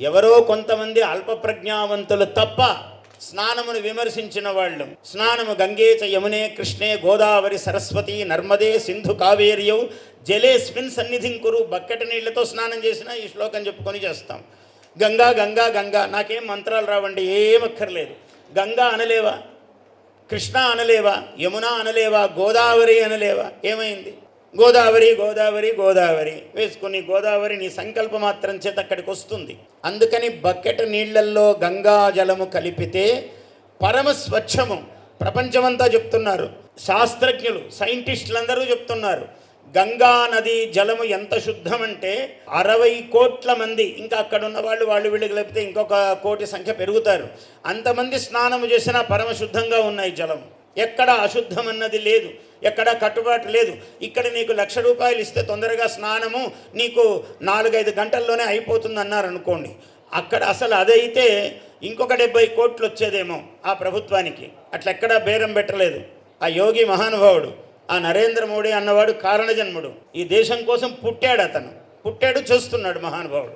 ఎవరో కొంతమంది అల్ప ప్రజ్ఞావంతులు తప్ప స్నానమును విమర్శించిన వాళ్ళు. స్నానము గంగే చ యమునే కృష్ణే గోదావరి సరస్వతి నర్మదే సింధు కావేరియౌ జలేస్మిన్ సన్నిధిం కురు బక్కెట నీళ్ళతో స్నానం చేసినా ఈ శ్లోకం చెప్పుకొని చేస్తాం. గంగా గంగా గంగా నాకేం మంత్రాలు రావండి ఏమక్కర్లేదు గంగా అనలేవా? కృష్ణ అనలేవా? యమున అనలేవా? గోదావరి అనలేవా? ఏమైంది? గోదావరి గోదావరి గోదావరి వేసుకుని గోదావరి నీ సంకల్ప మాత్రం చేత అక్కడికి వస్తుంది. అందుకని బకెట్ నీళ్ళల్లో గంగా జలము కలిపితే పరమ స్వచ్ఛము. ప్రపంచమంతా చెప్తున్నారు. శాస్త్రజ్ఞులు సైంటిస్టులందరూ చెప్తున్నారు. గంగా నది జలము ఎంత శుద్ధమంటే అరవై కోట్ల మంది ఇంకా అక్కడ ఉన్న వాళ్ళు వాళ్ళు వీళ్ళు కలిపితే ఇంకొక కోటి సంఖ్య పెరుగుతారు. అంతమంది స్నానము చేసినా పరమ శుద్ధంగా ఉన్నాయి జలము. ఎక్కడ అశుద్ధం అన్నది లేదు ఎక్కడ కట్టుబాటు లేదు. ఇక్కడ నీకు లక్ష రూపాయలు ఇస్తే తొందరగా స్నానము నీకు నాలుగైదు గంటల్లోనే అయిపోతుంది అన్నారు అనుకోండి అక్కడ అసలు అదైతే ఇంకొక డెబ్బై కోట్లు వచ్చేదేమో ఆ ప్రభుత్వానికి. అట్లా ఎక్కడా బేరం పెట్టలేదు. ఆ యోగి మహానుభావుడు ఆ నరేంద్ర మోడీ అన్నవాడు కారణజన్ముడు. ఈ దేశం కోసం పుట్టాడు అతను పుట్టాడు చేస్తున్నాడు మహానుభావుడు.